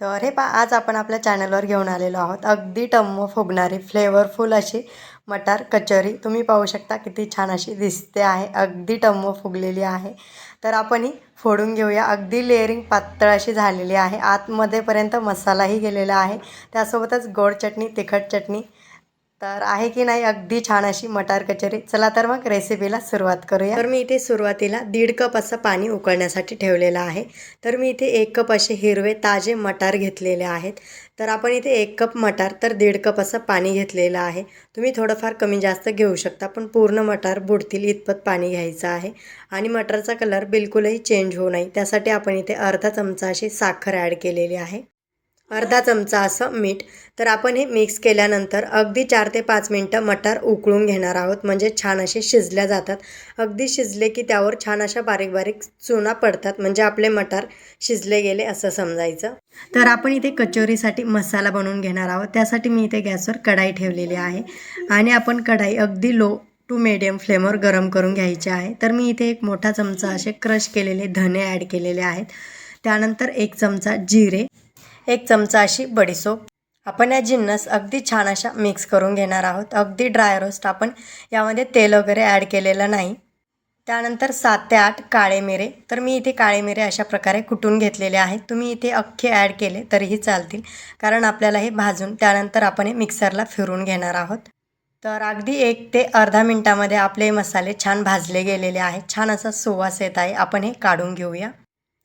तर हे पा आज आपण आपल्या चॅनलवर घेऊन आलेलो आहोत. अगदी टम्म फुगणारी फ्लेवरफुल अशी मटार कचोरी. तुम्ही पाहू शकता किती छान अशी दिसते आहे. अगदी टम्म फुगलेली आहे. तर आपण ही फोडून घेऊया. अगदी लेअरिंग पातळ अशी झालेली आहे. आतमध्येपर्यंत मसालाही गेलेला आहे. त्यासोबतच गोड चटणी तिखट चटणी तर आहे की नाही अगदी छान अशी मटार कचोरी. चला तर मग रेसिपीला सुरुवात करूया. तर मी इथे सुरुवातीला दीड कप असं पाणी उकळण्यासाठी ठेवलेलं आहे. तर मी इथे एक कप असे हिरवे ताजे मटार घेतलेले आहेत. तर आपण इथे एक कप मटार तर दीड कप असं पाणी घेतलेलं आहे. तुम्ही थोडंफार कमी जास्त घेऊ शकता पण पूर्ण मटार बुडतील इतपत पाणी घ्यायचं आहे. आणि मटारचा कलर बिलकुलही चेंज होऊ नये. त्यासाठी आपण इथे अर्धा चमचा अशी साखर ॲड केलेली आहे. अर्धा चमचा असं मीठ. तर आपण हे मिक्स केल्यानंतर अगदी चार ते पाच मिनटं मटार उकळून घेणार आहोत. म्हणजे छान असे शिजल्या जातात. अगदी शिजले की त्यावर छान अशा बारीक बारीक चुना पडतात. म्हणजे आपले मटार शिजले गेले असं समजायचं. तर आपण इथे कचोरीसाठी मसाला बनवून घेणार आहोत. त्यासाठी मी इथे गॅसवर कढाई ठेवलेली आहे. आणि आपण कढाई अगदी लो टू मिडियम फ्लेमवर गरम करून घ्यायची आहे. तर मी इथे एक मोठा चमचा असे क्रश केलेले धने ॲड केलेले आहेत. त्यानंतर एक चमचा जिरे. एक चमचा अशी बडीसोप आपण या जिन्नस अगदी छान अशा मिक्स करून घेणार आहोत. अगदी ड्राय रोस्ट आपण यामध्ये तेल वगैरे ॲड केलेलं नाही. त्यानंतर सात ते आठ काळे मिरे. तर मी इथे काळे मिरे अशा प्रकारे कुटून घेतलेले आहेत. तुम्ही इथे अख्खे ॲड केले तरीही चालतील. कारण आपल्याला हे भाजून त्यानंतर आपण हे मिक्सरला फिरून घेणार आहोत. तर अगदी एक ते अर्धा मिनटामध्ये आपले मसाले छान भाजले गेलेले आहेत. छान असा सुवास येत आहे. आपण हे काढून घेऊया.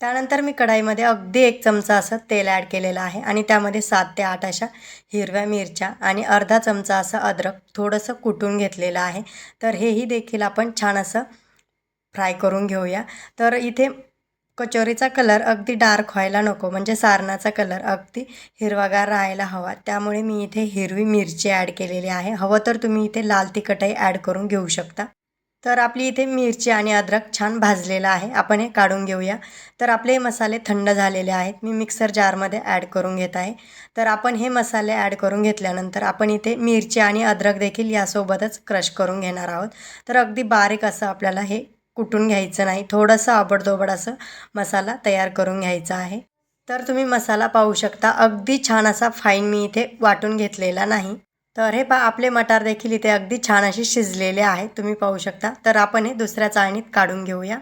त्यानंतर मी कढाईमध्ये अगदी एक चमचा असं तेल ॲड केलेलं आहे आणि त्यामध्ये सात ते आठ अशा हिरव्या मिरच्या आणि अर्धा चमचा असं अद्रक थोडंसं कुटून घेतलेलं आहे. तर हेही देखील आपण छान असं फ्राय करून घेऊया. तर इथे कचोरीचा कलर अगदी डार्क व्हायला नको म्हणजे सारणाचा कलर अगदी हिरवागार राहायला हवा. त्यामुळे मी इथे हिरवी मिरची ॲड केलेली आहे. हवं तर तुम्ही इथे लाल तिखटही ॲड करून घेऊ शकता. तर आपली इथे मिरची आणि अद्रक छान भाजलेलं आहे. आपण हे काढून घेऊया. तर आपले मसाले थंड झालेले आहेत. मी मिक्सर जारमध्ये ॲड करून घेत आहे. तर आपण हे मसाले ॲड करून घेतल्यानंतर आपण इथे मिरची आणि अद्रक देखील यासोबतच क्रश करून घेणार आहोत. तर अगदी बारीक असं आपल्याला हे कुटून घ्यायचं नाही. थोडंसं आबडदोबड असं मसाला तयार करून घ्यायचा आहे. तर तुम्ही मसाला पाहू शकता. अगदी छान असा फाईन मी इथे वाटून घेतलेला नाही. तर हे पा आपले मटार देखील इथे अगदी छान असे शिजलेले आहेत. तुम्ही पाहू शकता. तर आपण हे दुसऱ्या चाळणीत काढून घेऊया.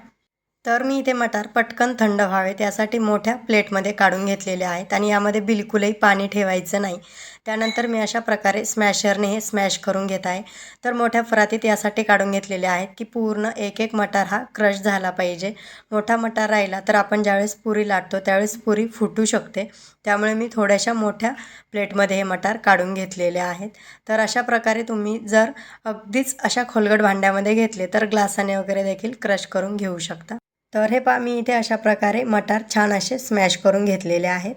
तर मी इथे मटार पटकन थंड व्हावे त्यासाठी मोठ्या प्लेटमध्ये काढून घेतलेले आहेत आणि यामध्ये बिलकुलही पाणी ठेवायचं नाही. त्यानंतर मी अशा प्रकारे स्मॅशरने हे स्मॅश करून घेत आहे. तर मोठ्या फरातीत यासाठी काढून घेतलेले आहेत की पूर्ण एक एक मटार हा क्रश झाला पाहिजे. मोठा मटार राहिला तर आपण ज्यावेळेस पुरी लाटतो त्यावेळेस पुरी फुटू शकते. त्यामुळे मी थोड्याशा मोठ्या प्लेटमध्ये हे मटार काढून घेतलेले आहेत. तर अशा प्रकारे तुम्ही जर अगदीच अशा खोलगट भांड्यामध्ये घेतले तर ग्लासाने वगैरे देखील क्रश करून घेऊ शकता. तर हे पा मी इथे अशा प्रकारे मटार छान असे स्मॅश करून घेतलेले आहेत.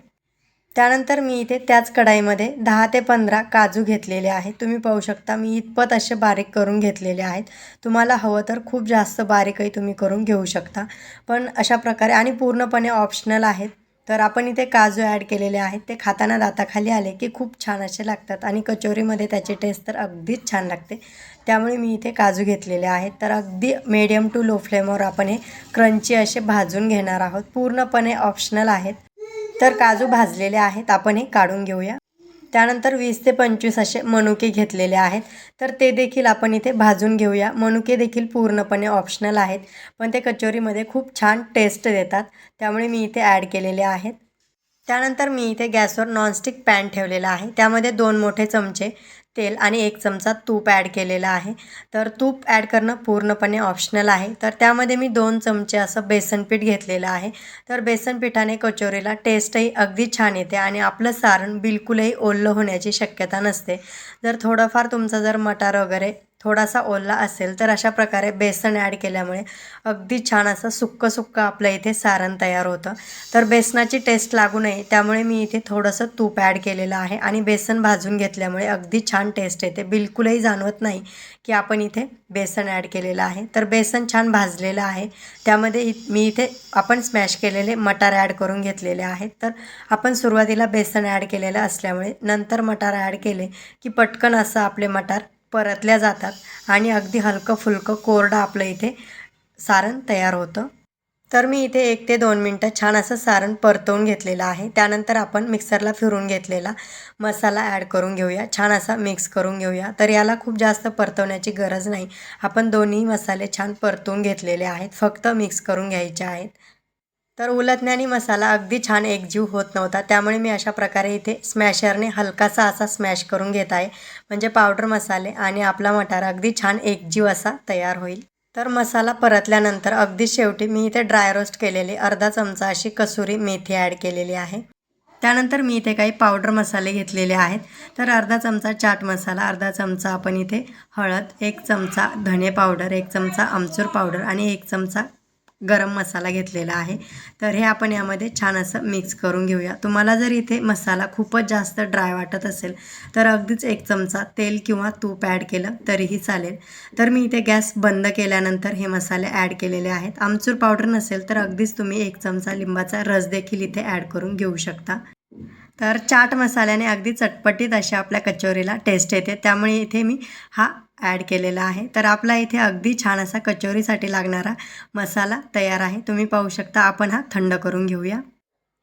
त्यानंतर मी इथे त्याच कढाईमध्ये दहा ते पंधरा काजू घेतलेले आहेत. तुम्ही पाहू शकता मी इतपत असे बारीक करून घेतलेले आहेत. तुम्हाला हवं तर खूप जास्त बारीकही तुम्ही करून घेऊ शकता. पण अशा प्रकारे आणि पूर्णपणे ऑप्शनल आहेत. तर आपण इथे काजू ॲड केलेले आहेत. ते खाताना दाताखाली आले की खूप छान असे लागतात आणि कचोरीमध्ये त्याची टेस्ट तर अगदीच छान लागते. त्यामुळे मी इथे काजू घेतलेले आहेत. तर अगदी मीडियम टू लो फ्लेमवर आपण हे क्रंची असे भाजून घेणार आहोत. पूर्णपणे ऑप्शनल आहेत. तर काजू भाजलेले आहेत. आपण हे काढून घेऊया. त्यानंतर वीस ते पंचवीस असे मनुके घेतलेले आहेत. तर ते देखील आपण इथे भाजून घेऊया. मनुके देखील पूर्णपणे ऑप्शनल आहेत. पण ते कचोरीमध्ये खूप छान टेस्ट देतात. त्यामुळे मी इथे ॲड केलेले आहेत. त्यानंतर मी इथे गॅसवर नॉनस्टिक पॅन ठेवलेला आहे. त्यामध्ये दोन मोठे चमचे तेल आणि एक चमचा तूप ॲड केलेला आहे. तर तूप ॲड करणं पूर्णपणे ऑप्शनल आहे. तर त्यामध्ये मी दोन चमचे असं बेसन पीठ घेतलेलं आहे. तर बेसन पिठाने कचोरीला टेस्टही अगदी छान येते आणि आपलं सारण बिलकुलही ओल्लं होण्याची शक्यता नसते. जर थोडंफार तुमचं जर मटार वगैरे थोडासा ओला असेल तर अशा प्रकारे बेसन ॲड केल्यामुळे अगदी छान असं सुक्कं सुक्कं आपलं इथे सारण तयार होतं. तर बेसनाची टेस्ट लागू नये त्यामुळे मी इथे थोडंसं तूप ॲड केलेलं आहे आणि बेसन भाजून घेतल्यामुळे अगदी छान टेस्ट येते. बिलकुलही जाणवत नाही की आपण इथे बेसन ॲड केलेलं आहे. तर बेसन छान भाजलेलं आहे. त्यामध्ये इ मी इथे आपण स्मॅश केलेले मटार ॲड करून घेतलेले आहेत तर आपण सुरुवातीला बेसन ॲड केलेलं असल्यामुळे नंतर मटार ॲड केले की पटकन असं आपले मटार परतल्या जातात आणि अगदी हलकं फुलकं कोरडं आपलं इथे सारण तयार होतं. तर मी इथे एक ते दोन मिनटं छान असं सारण परतवून घेतलेलं आहे. त्यानंतर आपण मिक्सरला फिरून घेतलेला मसाला ॲड करून घेऊया. छान असा मिक्स करून घेऊया. तर याला खूप जास्त परतवण्याची गरज नाही. आपण दोन्ही मसाले छान परतवून घेतलेले आहेत. फक्त मिक्स करून घ्यायचे आहेत. तर उलटण्याने मसाला अगदी छान एकजीव होत नव्हता. त्यामुळे मी अशा प्रकारे इथे स्मॅशरने हलकासा असा स्मॅश करून घेत आहे. म्हणजे पावडर मसाले आणि आपला मटार अगदी छान एकजीव असा तयार होईल. तर मसाला परतल्यानंतर अगदी शेवटी मी इथे ड्राय रोस्ट केलेली अर्धा चमचा अशी कसुरी मेथी ॲड केलेली आहे. त्यानंतर मी इथे काही पावडर मसाले घेतलेले आहेत. तर अर्धा चमचा चाट मसाला अर्धा चमचा आपण इथे हळद एक चमचा धणे पावडर एक चमचा आमचूर पावडर आणि एक चमचा गरम मसाला घेतलेला आहे. तर हे आपण यामध्ये छान असं मिक्स करून घेऊया. तुम्हाला जर इथे मसाला खूपच जास्त ड्राय वाटत असेल तर अगदीच एक चमचा तेल किंवा तूप ॲड केलं तरीही चालेल. तर मी इथे गॅस बंद केल्यानंतर हे मसाले ॲड केलेले आहेत. आमचूर पावडर नसेल तर अगदीच तुम्ही एक चमचा लिंबाचा रस देखील इथे ॲड करून घेऊ शकता. तर चाट मसाल्याने अगदी चटपटीत अशा आपल्या कचोरीला टेस्ट येते. त्यामुळे इथे मी हा ॲड केलेला आहे. तर आपला इथे अगदी छान असा कचोरीसाठी लागणारा मसाला तयार आहे. तुम्ही पाहू शकता आपण हा थंड करून घेऊया.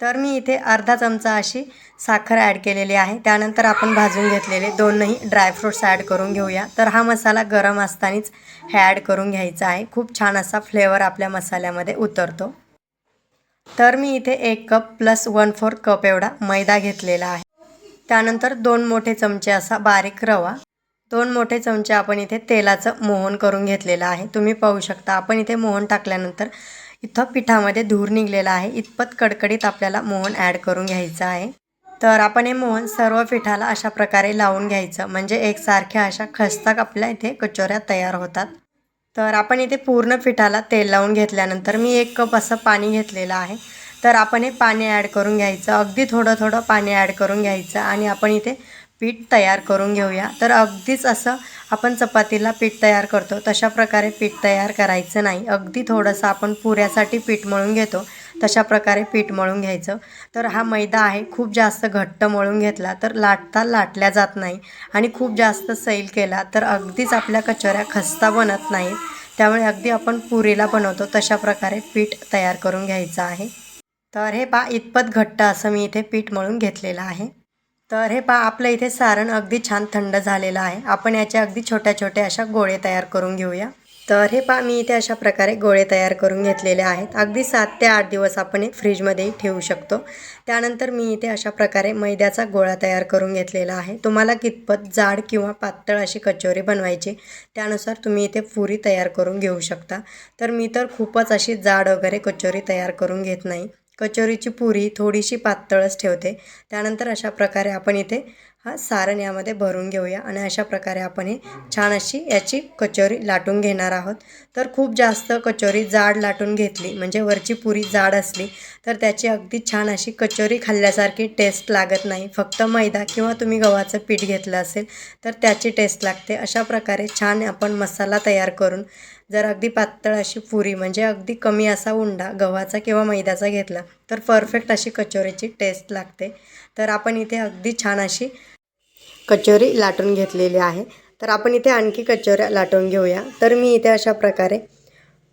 तर मी इथे अर्धा चमचा अशी साखर ॲड केलेली आहे. त्यानंतर आपण भाजून घेतलेले दोनही ड्रायफ्रूट्स ॲड करून घेऊया. तर हा मसाला गरम असतानाच हे ॲड करून घ्यायचा आहे. खूप छान असा फ्लेवर आपल्या मसाल्यामध्ये उतरतो. तर मी इथे एक cup plus one four cup एवढा मैदा घेतलेला आहे. त्यानंतर दोन मोठे चमचे असा बारीक रवा. दोन मोठे चमचे आपण इथे तेलाचं मोहन करून घेतलेलं आहे. तुम्ही पाहू शकता आपण इथे मोहन टाकल्यानंतर इथं पिठामध्ये धूर निघलेला आहे. इतपत कडकडीत आपल्याला मोहन ॲड करून घ्यायचं आहे. तर आपण हे मोहन सर्व पिठाला अशा प्रकारे लावून घ्यायचं. म्हणजे एकसारख्या अशा खस्ताक आपल्या इथे कचोऱ्या तयार होतात. तर आपण इथे पूर्ण पिठाला तेल लावून घेतल्यानंतर मी एक कप असं पाणी घेतलेलं आहे. तर आपण हे पाणी ॲड करून घ्यायचं. अगदी थोडं थोडं पाणी ॲड करून घ्यायचं आणि आपण इथे पीठ तयार करून घेऊया. तर अगदीच असं आपण चपातीला पीठ तयार करतो. तशा प्रकारे पीठ तयार करायचं नाही. अगदी थोडंसं आपण पुऱ्यासाठी पीठ मळून घेतो. तशा प्रकारे पीठ मळून घ्यायचं. तर हा मैदा आहे खूप जास्त घट्ट मळून घेतला तर लाटता लाटल्या जात नाही आणि खूप जास्त सैल केला तर अगदीच आपल्या कचोऱ्या खस्ता बनत नाहीत त्यामुळे अगदी आपण पुरीला बनवतो तशा प्रकारे पीठ तयार करून घ्यायचं आहे. तर हे पा इतपत घट्ट असं मी इथे पीठ मळून घेतलेलं आहे. तर हे पा आपलं इथे सारण अगदी छान थंड झालेलं आहे. आपण याचे अगदी छोट्या छोट्या अशा गोळे तयार करून घेऊया. तर हे पा मी इथे अशा प्रकारे गोळे तयार करून घेतलेले आहेत. अगदी सात ते आठ दिवस आपण हे फ्रीजमध्येही ठेवू शकतो. त्यानंतर मी इथे अशा प्रकारे मैद्याचा गोळा तयार करून घेतलेला आहे. तुम्हाला कितपत जाड किंवा पातळ अशी कचोरी बनवायची त्यानुसार तुम्ही इथे पुरी तयार करून घेऊ शकता. तर मी तर खूपच अशी जाड वगैरे कचोरी तयार करून घेत नाही. कचोरीची पुरी थोडीशी पातळच ठेवते. त्यानंतर अशा प्रकारे आपण इथे हा सारण यामध्ये भरून घेऊया आणि अशा प्रकारे आपण हे छान अशी याची कचोरी लाटून घेणार आहोत. तर खूप जास्त कचोरी जाड लाटून घेतली म्हणजे वरची पुरी जाड असली तर त्याची अगदी छान अशी कचोरी खाल्ल्यासारखी टेस्ट लागत नाही. फक्त मैदा किंवा तुम्ही गव्हाचं पीठ घेतलं असेल तर त्याची टेस्ट लागते. अशा प्रकारे छान आपण मसाला तयार करून जर अगदी पातळ अशी पुरी म्हणजे अगदी कमी असा उंडा गव्हाचा किंवा मैद्याचा घेतला तर परफेक्ट अशी कचोरीची टेस्ट लागते. तर आपण इथे अगदी छान अशी कचोरी लाटून घेतलेली आहे. तर आपण इथे आणखी कचोऱ्या लाटून घेऊया. तर मी इथे अशा प्रकारे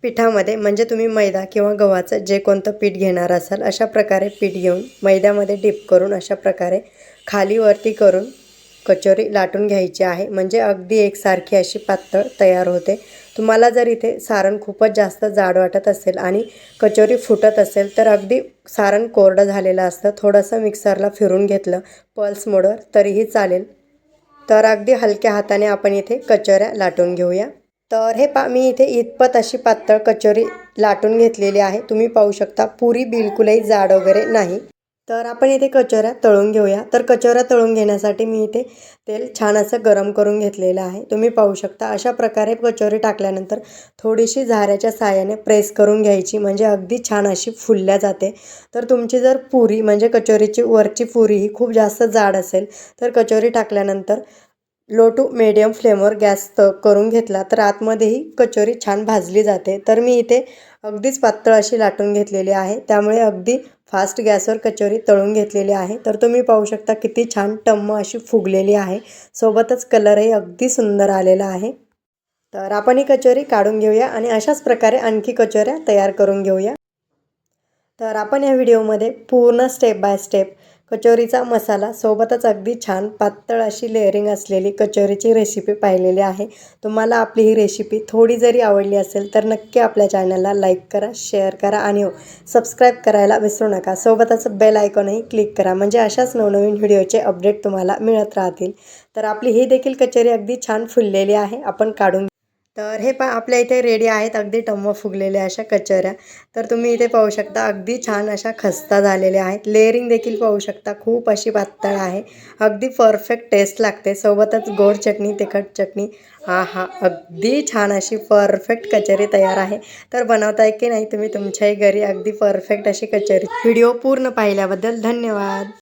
पिठामध्ये म्हणजे तुम्ही मैदा किंवा गव्हाचं जे कोणतं पीठ घेणार असाल अशा प्रकारे पीठ घेऊन मैद्यामध्ये डिप करून अशा प्रकारे खाली वरती करून कचोरी लाटून घ्यायची आहे. म्हणजे अगदी एकसारखी अशी पातळ तयार होते. तुम्हाला जर इथे सारण खूपच जास्त जाड वाटत असेल आणि कचोरी फुटत असेल तर अगदी सारण कोरडं झालेलं असतं. थोडंसं मिक्सरला फिरून घेतलं पल्स मोडवर तरीही चालेल. तर अगदी हलक्या हाताने आपण इथे कचोऱ्या लाटून घेऊया. तर हे पा मी इथे इतपत अशी पातळ कचोरी लाटून घेतलेली आहे. तुम्ही पाहू शकता पुरी बिलकुलही जाड वगैरे नाही. तर आपण इथे कचोऱ्या तळून घेऊया. तर कचोऱ्या तळून घेण्यासाठी मी इथे तेल छान असं गरम करून घेतलेलं आहे. तुम्ही पाहू शकता अशा प्रकारे कचोरी टाकल्यानंतर थोडीशी झाऱ्याच्या साहाय्याने प्रेस करून घ्यायची म्हणजे अगदी छान अशी फुलल्या जाते. तर तुमची जर पुरी म्हणजे कचोरीची वरची पुरी ही खूप जास्त जाड असेल तर कचोरी टाकल्यानंतर लो टू मीडियम फ्लेमवर गॅस त करून घेतला तर आतमध्येही कचोरी छान भाजली जाते. तर मी इथे अगदीच पातळ अशी लाटून घेतलेली आहे. त्यामुळे अगदी फास्ट गॅसवर कचोरी तळून घेतलेली आहे. तर तुम्ही पाहू शकता किती छान टम्म अशी फुगलेली आहे. सोबतच कलरही अगदी सुंदर आलेला आहे. तर आपण ही कचोरी काढून घेऊया आणि अशाच प्रकारे आणखी कचोऱ्या तयार करून घेऊया. तर आपण या व्हिडिओमध्ये पूर्ण स्टेप बाय स्टेप कचोरीचा मसाला सोबतच अगदी छान पातळ अशी लेअरिंग असलेली कचोरीची रेसिपी पाहिलेली आहे. तुम्हाला आपली ही रेसिपी थोडी जरी आवडली असेल तर नक्की आपल्या चॅनलला लाईक करा शेअर करा आणि हो सबस्क्राईब करायला विसरू नका. सोबतच बेल आयकॉनही क्लिक करा. म्हणजे अशाच नवनवीन व्हिडिओचे अपडेट तुम्हाला मिळत राहतील. तर आपली ही देखील कचोरी अगदी छान फुललेली आहे. आपण काढून तर हे पा आपल्या इथे रेडी आहेत अगदी टम्म फुगलेल्या अशा कचऱ्या. तर तुम्ही इथे पाहू शकता अगदी छान अशा खस्ता झालेल्या आहेत. लेअरिंग देखील पाहू शकता खूप अशी पातळ आहे. अगदी परफेक्ट टेस्ट लागते. सोबतच गोड चटणी तिखट चटणी. हा हा अगदी छान अशी परफेक्ट कचोरी तयार आहे. तर बनवताय की नाही तुम्ही तुमच्याही घरी अगदी परफेक्ट अशी कचरी. व्हिडिओ पूर्ण पाहिल्याबद्दल धन्यवाद.